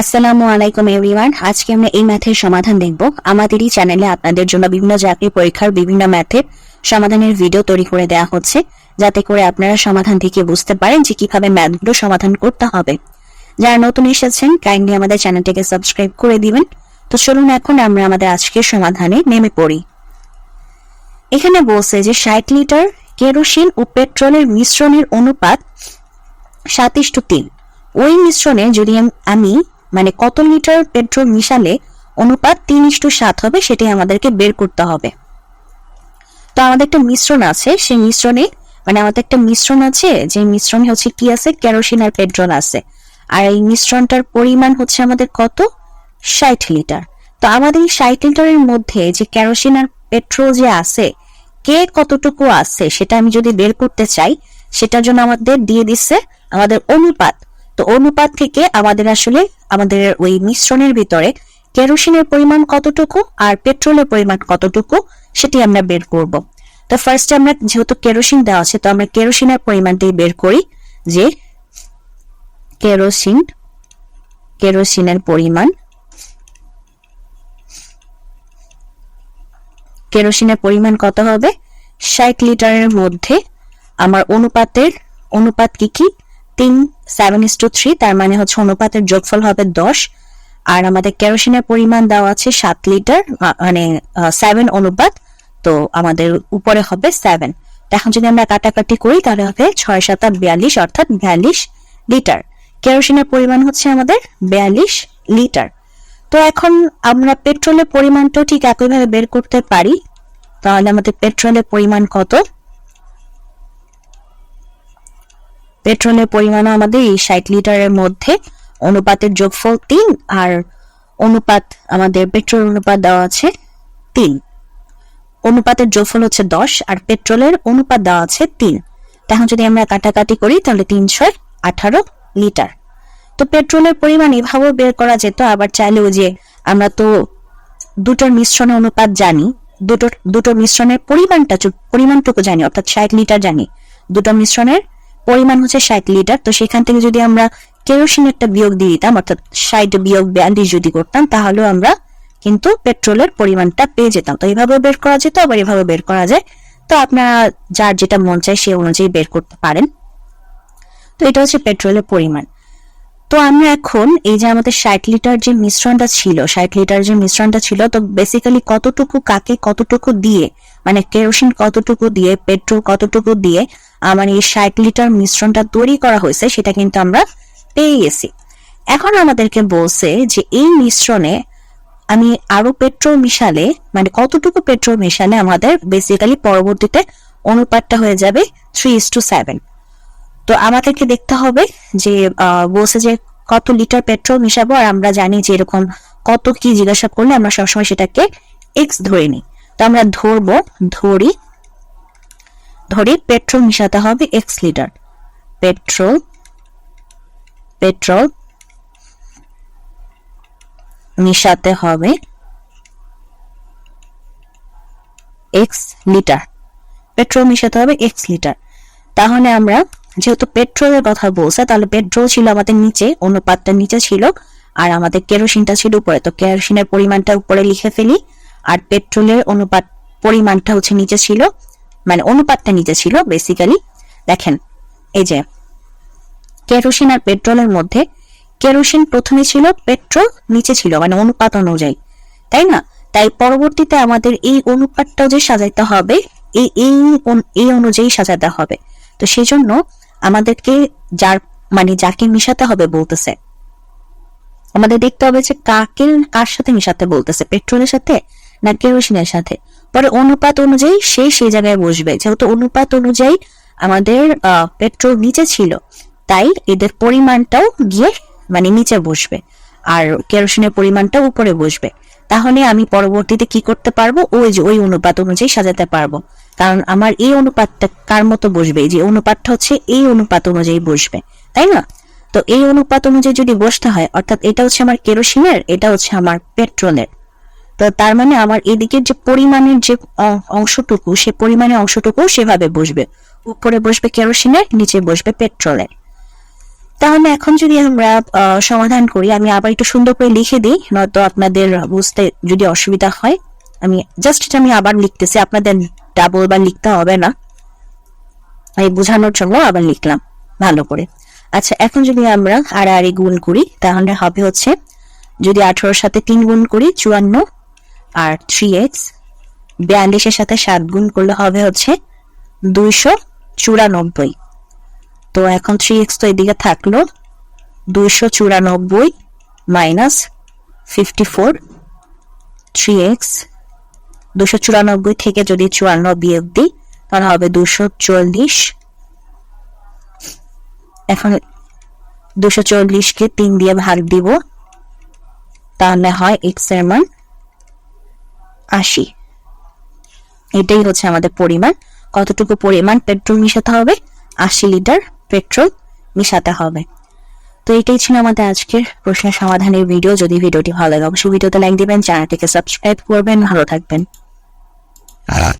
আসসালামু আলাইকুম এভরিওয়ান আজকে আমরা এই ম্যাথের সমাধান দেখব। আমাদেরই চ্যানেলে আপনাদের জন্য বিভিন্ন চাকরি পরীক্ষার বিভিন্ন ম্যাথের সমাধানের ভিডিও তৈরি করে দেওয়া হচ্ছে, যাতে করে আপনারা সমাধান থেকে বুঝতে পারেন যে কীভাবে ম্যাথগুলো সমাধান করতে হবে। যারা নতুন এসেছেন কাইন্ডলি আমাদের চ্যানেলটিকে সাবস্ক্রাইব করে দিবেন। তো চলুন এখন আমরা আমাদের আজকের সমাধানে নেমে পড়ি। এখানে বলছে যে ষাট লিটার কেরোসিন ও পেট্রোলের মিশ্রণের অনুপাত সাতিশ টু তিন। ওই মিশ্রণে যদি আমি মানে কত লিটার পেট্রোল মিশালে অনুপাত তিন ইস্টু সাত হবে সেটাই আমাদেরকে বের করতে হবে। তো আমাদের একটা মিশ্রণ আছে, সেই মিশ্রণে মানে আমাদের একটা মিশ্রণ আছে, যে মিশ্রণে হচ্ছে কি আছে? কেরোসিন আর পেট্রোল আছে। আর এই মিশ্রণটার পরিমাণ হচ্ছে আমাদের কত? ষাট লিটার। তো আমাদের এই ষাট লিটারের মধ্যে যে কেরোসিন আর পেট্রোল যে আছে, কে কতটুকু আছে সেটা আমি যদি বের করতে চাই, সেটার জন্য আমাদের দিয়ে দিচ্ছে আমাদের অনুপাত তো অনুপাত থেকে আমাদের আসলে আমাদের ওই মিশ্রণের ভিতরে কেরোসিনের পরিমাণ কতটুকু আর পেট্রোলের পরিমাণ কতটুকু সেটি আমরা বের করব। তো ফার্স্টে আমরা যেহেতু কেরোসিন দেওয়া আছে, তো আমরা কেরোসিনের পরিমাণটাই বের করি যে কেরোসিন, কেরোসিনের পরিমাণ কেরোসিনের পরিমাণ কত হবে? ষাট লিটারের মধ্যে আমার অনুপাতের, অনুপাত কি কি? তিন সেভেন ইস টু থ্রি তার মানে হচ্ছে অনুপাতের যোগফল হবে দশ। আর আমাদের কেরোসিনের পরিমাণ দেওয়া আছে সাত লিটার মানে সেভেন অনুপাত, তো আমাদের উপরে হবে সেভেন এখন যদি আমরা কাটাকাটি করি, তাহলে হবে ছয়, সাত বিয়াল্লিশ, অর্থাৎ বিয়াল্লিশ লিটার। কেরোসিনের পরিমাণ হচ্ছে আমাদের বিয়াল্লিশ লিটার। তো এখন আমরা পেট্রোলের পরিমাণটাও ঠিক একইভাবে বের করতে পারি। তাহলে আমাদের পেট্রোলের পরিমাণ কত? পেট্রোলের পরিমাণ আমাদের এই ষাট লিটারের মধ্যে অনুপাতের যোগফল তিন আর অনুপাত আমাদের পেট্রোল অনুপাত দেওয়া আছে তিন। অনুপাতের যোগফল হচ্ছে দশ আর পেট্রোলের অনুপাত দেওয়া আছে তিন। তখন যদি আমরা কাটাকাটি করি, তাহলে তিনশো আঠারো লিটার। তো পেট্রোলের পরিমাণ এভাবেও বের করা যেত, আবার চাইলেও যে আমরা তো দুটোর মিশ্রণের অনুপাত জানি দুটো দুটো মিশ্রণের পরিমাণটা পরিমাণটুকু জানি, অর্থাৎ ষাট লিটার জানি, দুটো মিশ্রণের পরিমাণ হচ্ছে ষাট লিটার। তো সেখান থেকে যদি আমরা কেরোসিনেরটা বিয়োগ দিয়ে দিতাম, অর্থাৎ ষাট বিয়োগ বিয়াল্লিশ যদি করতাম, তাহলেও আমরা কিন্তু পেট্রোলের পরিমাণটা পেয়ে যেতাম। তো এইভাবে বের করা যেত, আবার এভাবে বের করা যায়। তো আপনারা যার যেটা মন চায় সে অনুযায়ী বের করতে পারেন। তো এটা হচ্ছে পেট্রোলের পরিমাণ। তো আমরা এখন এই যে আমাদের ষাট লিটার যে মিশ্রণটা ছিল, ষাট লিটার যে মিশ্রণটা ছিল, তো বেসিক্যালি কতটুকু কাকে কতটুকু দিয়ে মানে কেরোসিন কতটুকু দিয়ে, পেট্রোল কতটুকু দিয়ে আমার এই ষাট লিটার মিশ্রণটা তৈরি করা হয়েছে, সেটা কিন্তু আমরা পেয়ে গেছি। এখন আমাদেরকে বলছে যে এই মিশ্রণে আমি আরও পেট্রোল মিশালে মানে কতটুকু পেট্রোল মিশালে আমাদের বেসিক্যালি পরবর্তীতে অনুপাতটা হয়ে যাবে থ্রি ইস টু সেভেন তো আমাদেরকে দেখতে হবে যে বলছে যে কত লিটার পেট্রোল মিশাবো, আর আমরা জানি যে এরকম কত কি জিজ্ঞাসা করলে আমরা সবসময় সেটাকে এক্স ধরে নিই। তো আমরা ধরবো, ধরি ধরি পেট্রোল মিশাতে হবে এক্স লিটার। পেট্রোল পেট্রোল মিশাতে হবে এক্স লিটার। পেট্রোল মিশাতে হবে এক্স লিটার। তাহলে আমরা যেহেতু পেট্রোলের কথা বলছে, তাহলে পেট্রোল ছিল আমাদের নিচে, অনুপাতটা নিচে ছিল, আর আমাদের কেরোসিনটা ছিল উপরে। তো কেরোসিনের পরিমাণটা উপরে লিখে ফেলি, আর পেট্রোলের অনুপাত পরিমাণটা হচ্ছে নিচে ছিল। অনুপাতটা নিচে ছিল বেসিক্যালি দেখেন, এই যে কেরোসিন আর পেট্রোলের মধ্যে কেরোসিন প্রথমে ছিল পেট্রোল নিচে ছিল মানে অনুপাত অনুযায়ী, তাই না? তাই পরবর্তীতে আমাদের এই অনুপাতটাও যে সাজাইতে হবে, এই এই এই অনুযায়ী সাজাতে হবে। তো সেজন্য আমাদেরকে যার মানে যাকে মিশাতে হবে বলতেছে, আমাদের দেখতে হবে যে কাকে, কার সাথে মিশাতে বলতেছে পেট্রোলের সাথে না কেরোসিনের সাথে? পরে অনুপাত অনুযায়ী সে সেই জায়গায় বসবে। যেহেতু অনুপাত অনুযায়ী আমাদের পেট্রোল নিচে ছিল, তাই এদের পরিমাণটাও গিয়ে মানে নিচে বসবে আর কেরোসিনের পরিমাণটা উপরে বসবে। তাহলে আমি পরবর্তীতে কি করতে পারব? ওই যে, ওই অনুপাত অনুযায়ী সাজাতে পারব। কারণ আমার এই অনুপাতটা কার মতো বসবে? যে অনুপাতটা হচ্ছে এই অনুপাত অনুযায়ী বসবে, তাই না? তো এই অনুপাত অনুযায়ী যদি বসতে হয়, অর্থাৎ এটা হচ্ছে আমার কেরোসিনের এটা হচ্ছে আমার পেট্রোলের তো তার মানে আমার এদিকের যে পরিমাণের যে অংশটুকু, সে পরিমাণের অংশটুকু সেভাবে বসবে। উপরে বসবে কেরোসিনের, নিচে বসবে পেট্রোলের। তাহলে এখন যদি আমরা সমাধান করি, আমি আবার একটু সুন্দর করে লিখে দিই, নয়তো আপনাদের বুঝতে যদি অসুবিধা হয়, আমি জাস্ট এটা আমি আবার লিখতেছি, আপনাদের ডাবল বা লিখতে হবে না। আমি বোঝানোর জন্য আবার লিখলাম, ভালো করে। আচ্ছা এখন যদি আমরা আর আড়াআড়ি গুণ করি, তাহলে হবে হচ্ছে, যদি আঠারোর সাথে তিন গুণ করি, চুয়ান্ন আর থ্রি এক্স বিয়াল্লিশের সাথে সাত গুণ করলে হবে হচ্ছে দুইশো চুরানব্বই। তো এখন থ্রি এক্স তো এদিকে থাকল, দুইশো চুরানব্বই minus fifty four three x দুশো চুরানব্বই থেকে যদি চুয়ান্ন বিয়োগ দিই, তাহলে হবে দুশো চল্লিশ। এখন দুশো চল্লিশকে তিন দিয়ে ভাগ দিব, তাহলে হয় এক্সের মান আশি। এটাই হচ্ছে আমাদের পরিমাণ। কতটুকু পরিমাণ পেট্রোল মিশাতে হবে? আশি লিটার পেট্রোল মিশাতে হবে। তো এটাই ছিল আমাদের আজকের প্রশ্নের সমাধানের ভিডিও। যদি ভিডিওটি ভালো লাগে, অবশ্যই ভিডিওতে লাইক দিবেন, চ্যানেলটিকে সাবস্ক্রাইব করবেন। ভালো থাকবেন।